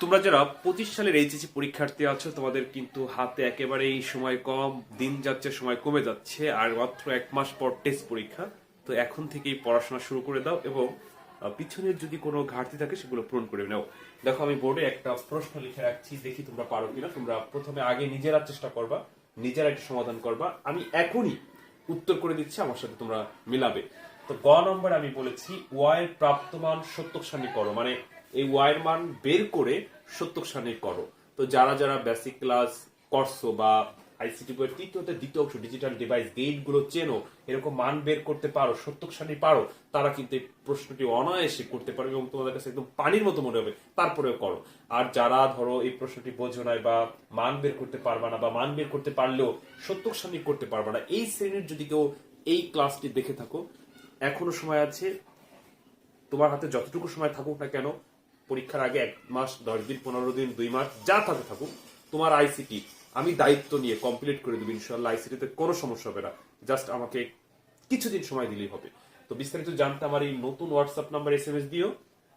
তোমরা যারা পঁচিশ সালের এইচএসসি পরীক্ষার্থী আছো, তোমাদের কিন্তু হাতে একেবারেই সময় কম, দিন যাচ্ছে, সময় কমে যাচ্ছে, আর মাত্র এক মাস পর টেস্ট পরীক্ষা। তো এখন থেকেই পড়াশোনা শুরু করে দাও এবং পিছনের যদি কোনো ঘাটতি থাকে সেগুলো পূরণ করে নাও। দেখো, আমি বোর্ডে একটা প্রশ্ন লিখে রাখছি, দেখি তোমরা পারো কিনা। তোমরা প্রথমে আগে নিজেরা চেষ্টা করবা, নিজেরা একটা সমাধান করবা। আমি এখনই উত্তর করে দিচ্ছি, আমার সাথে তোমরা মিলাবে। তো গ নম্বর আমি বলেছি ওয়াই প্রাপ্তমান সত্যক করো। মানে এই ওয়াই এর মান বের করে সত্যক সারণী করো। তো যারা যারা বেসিক ক্লাস করছ বা আইসিটি বইয়ের তৃতীয়তে দ্বিতীয় অংশ ডিজিটাল ডিভাইস গেটগুলো চেনো, এরকম মান বের করতে পারো সত্যক সারণী পারো, তারা কিন্তু এই প্রশ্নটি অনায়াসে করতে পারবে এবং তোমাদের কাছে একদম পানির মতো মনে হবে, তারপরেও করো। আর যারা ধরো এই প্রশ্নটি বোঝো নাই বা মান বের করতে পারবা না বা মান বের করতে পারলেও সত্যক সারণী করতে পারবা না, এই শ্রেণির যদি কেউ এই ক্লাসটি দেখে থাকো, এখনও সময় আছে, তোমার হাতে যতটুকু সময় থাকুক না কেন পরীক্ষার আগে এক মাস, দশ দিন, পনেরো দিন, দুই মাস যা থাকে থাকুক, তোমার আইসিটি আমি দায়িত্ব নিয়ে কমপ্লিট করে দেবো ইনশাল্লাহ আইসিটিতে কোনো সমস্যা হবে না। জাস্ট আমাকে কিছুদিন সময় দিলেই হবে। তো বিস্তারিত জানতে আমার এই নতুন WhatsApp number S M S দিও,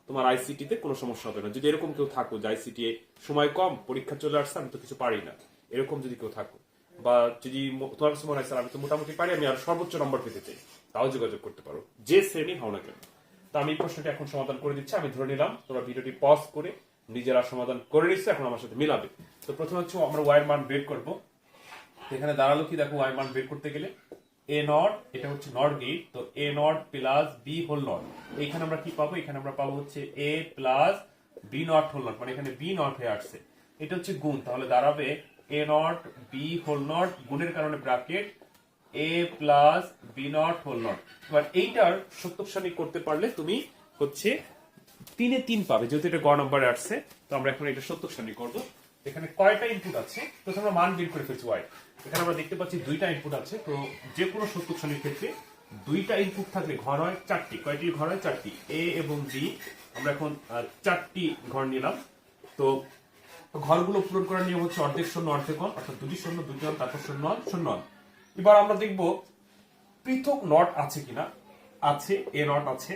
তোমার আইসিটিতে কোনো সমস্যা হবে না। যদি এরকম কেউ থাকো, যে আইসিটি সময় কম, পরীক্ষা চলে আসছে, আমি তো কিছু পারি না। এরকম যদি কেউ থাকো, বা যদি তোমার কাছে মনে হয়, স্যার, আমি তো মোটামুটি পারি, আমি আর সর্বোচ্চ নম্বর পেতে চাই। তাও যোগাযোগ করতে পারো। যে শ্রেণি হও না কেন। তো আমি প্রশ্নটি এখন সমাধান করে দিচ্ছি, আমি ধরে নিলাম তোমরা ভিডিওটি পজ করে নিজেরা সমাধান করে নিচ্ছে, এখন আমার সাথে মিলাবে। তো প্রথমে হচ্ছে আমরা ওয়াইয়ের মান বের করব। এখানে দাঁড়াল কি? দেখো ওয়াই মান বের করতে গেলে এ নট এটা হচ্ছে নট গেট তো A not plus B whole not এখানে আমরা কি পাবো? এখানে আমরা পাবো হচ্ছে A plus B not whole not মানে এখানে বি নট হয়ে আসছে। এটা হচ্ছে গুণ, তাহলে দাঁড়াবে A not B whole not গুণের কারণে bracket A plus B not whole not এবার এইটার সত্যক সারণী করতে পারলে তুমি হচ্ছে তিনে তিন পাবে, যেহেতু এটা গ নম্বরে আসছে, তো আমরা এখন এটা সত্যক সারণী করব। এখানে কয়টা ইনপুট আছে? প্রথমে আমরা মান বের করে ফেলছি ওয়াই এখানে আমরা দেখতে পাচ্ছি দুইটা ইনপুট আছে, তো যে কোনো সত্যক ক্ষেত্রে দুইটা ইনপুট থাকলে ঘর হয় চারটি। কয়টি ঘর হয় চারটি? এ এবং বি আমরা এখন চারটি ঘর নিলাম। তো ঘরগুলো পূরণ করার নিয়ম হচ্ছে অর্ধেক শূন্য, অর্ধেক অর্থাৎ দুটি শূন্য, দুটি তারপর শূন্য শূন্য। এবার আমরা দেখব পৃথক নট আছে কিনা। আছে, এ নট আছে,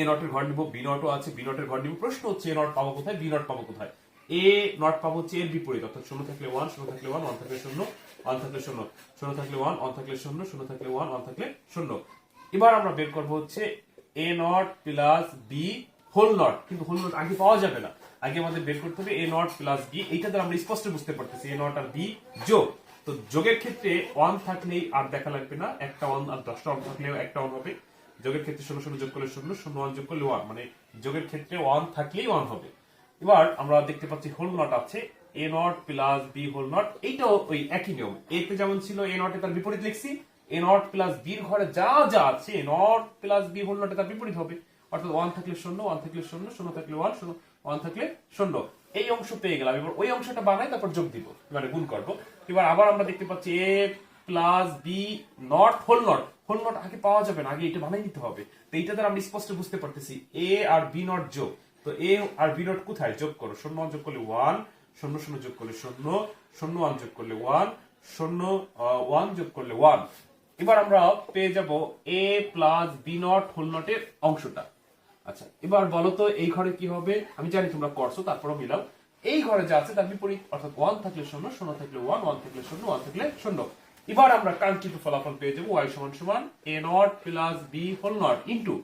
এ নটের ঘর নিব, বি নটও আছে, বি নটের ঘর নিব। প্রশ্ন হচ্ছে, এ নট পাবো কোথায়, বি নট পাবো কোথায়? এ নট পাবো হচ্ছে এর বিপরীত, অর্থাৎ শূন্য থাকলে ওয়ান শূন্য থাকলে ওয়ান ওয়ান থাকলে শূন্য ওয়ান থাকলে শূন্য শূন্য থাকলে ওয়ান ওয়ান থাকলে শূন্য শূন্য থাকলে ওয়ান ওয়ান থাকলে শূন্য। এবার আমরা বের করব হচ্ছে A not plus B whole not, কিন্তু হোল নট আগে পাওয়া যাবে না। আগে আমাদের বের করতে হবে এ নট প্লাস বি, এইটা দ্বারা আমরা স্পষ্ট বুঝতে পারতেছি, এ নট আর বি যোগ। তো যোগের ক্ষেত্রে ওয়ান থাকলেই আর দেখা লাগবে না। একটা ওয়ান আর দশটা ওয়ান থাকলেও একটা ওয়ান হবে। যোগের ক্ষেত্রে শূন্য শূন্য যোগ করলে শূন্য শূন্য ওয়ান যোগ করলে ওয়ান মানে যোগের ক্ষেত্রে ওয়ান থাকলেই ওয়ান হবে। এবার আমরা দেখতে পাচ্ছি হোল নট আছে। A not plus B whole not এইটাও ওই একই নিয়ম। এতে যেমন ছিল এ নটে তার বিপরীত লিখছি। এ নট প্লাস বির ঘরে যা যা আছে A not plus B whole নটে তার বিপরীত হবে। অর্থাৎ ওয়ান থাকলে শূন্য ওয়ান থাকলে শূন্য শূন্য থাকলে ওয়ান শূন্য ওয়ান থাকলে শূন্য। এই অংশ পেয়ে গেলাম। এবার ওই অংশটা বানাই, তারপর যোগ দিব। মানে গুণ করব। এবার আবার আমরা দেখতে পাচ্ছি A plus B not whole not whole not আগে পাওয়া যাবে না, আগে এটা বানাই নিতে হবে। তো এইটা দ্বারা আমরা স্পষ্ট বুঝতে পারতেছি এ আর বি নট যোগ। তো এ আর বি নট কোথায়? যোগ করো। শূন্য যোগ করলে ওয়ান শূন্য শূন্য যোগ করলে শূন্য শূন্য ওয়ান যোগ করলে ওয়ান শূন্য ওয়ান যোগ করলে ওয়ান এবার আমরা পেয়ে যাব A plus B not whole নটের অংশটা। আচ্ছা এবার বলো তো, এই ঘরে কি হবে? আমি জানি তোমরা করছ, তারপরও মিলাও। এই ঘরে যা আছে, তার বিপরীত, অর্থাৎ ওয়ান থাকলে শূন্য শূন্য থাকলে ওয়ান ওয়ান থাকলে শূন্য ওয়ান থাকলে শূন্য। এবার আমরা কাঙ্ক্ষিত ফলাফল পেয়ে যাব ওয়াই সমান সমান A not plus B whole not into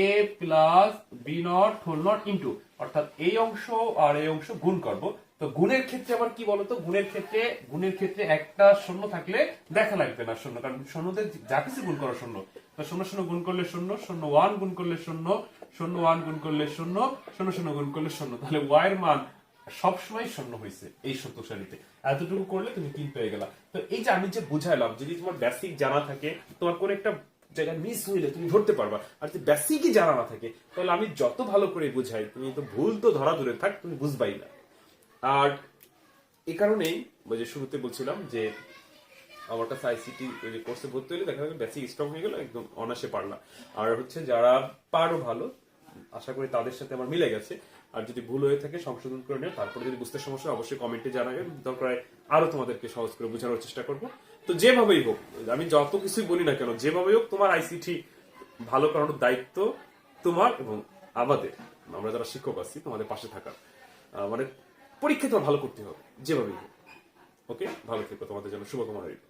A plus B not whole not into অর্থাৎ এই অংশ আর এই অংশ গুণ করব। তো গুণের ক্ষেত্রে আবার কি বলতো? গুণের ক্ষেত্রে গুণের ক্ষেত্রে একটা শূন্য থাকলে দেখা লাগবে না শূন্য, কারণ শূন্যতে যা কিছু গুণ করো শূন্য। তো শূন্য শূন্য গুণ করলে শূন্য শূন্য ওয়ান গুণ করলে শূন্য শূন্য ওয়ান গুণ করলে শূন্য শূন্য শূন্য গুণ করলে শূন্য। তাহলে ওয়াই এর মান সবসময় শূন্য হয়েছে এই সত্য সারিতে এতটুকু করলে তুমি তিন পেয়ে গেলা। তো এই যে আমি যে বুঝাইলাম, যদি তোমার বেসিক জানা থাকে, তোমার কোন একটা জায়গায় মিস হইলে তুমি ধরতে পারবা। আর যদি বেসিকই জানা না থাকে, তাহলে আমি যত ভালো করে বুঝাই, তুমি তো ভুল তো ধরা দূরে থাক, তুমি বুঝবাই না। আর এই কারণেই যে শুরুতে বলছিলাম যে আমার কাছে আইসিটি কোর্সে ভর্তি হলে দেখা যাবে বেসিক স্ট্রং হয়ে গেল, একদম অনাসে পারলাম। আর হচ্ছে যারা পারো ভালো, আশা করি তাদের সাথে আমার মিলে গেছে। আর যদি ভুল হয়ে থাকে, সংশোধন করে নিও। তারপরে যদি বুঝতে সমস্যা অবশ্যই কমেন্টে জানাবেন। দরকার আরও তোমাদেরকে সহজ করে বোঝানোর চেষ্টা করব। তো যেভাবেই হোক, আমি যত কিছুই বলি না কেন, যেভাবেই হোক তোমার আইসিটি ভালো করানোর দায়িত্ব তোমার এবং আমাদের। আমরা যারা শিক্ষক আছি, তোমাদের পাশে থাকার। মানে পরীক্ষা তোমার ভালো করতে হবে, যেভাবেই হোক। ওকে ভালো থেকো, তোমাদের জন্য শুভকামনা রইল।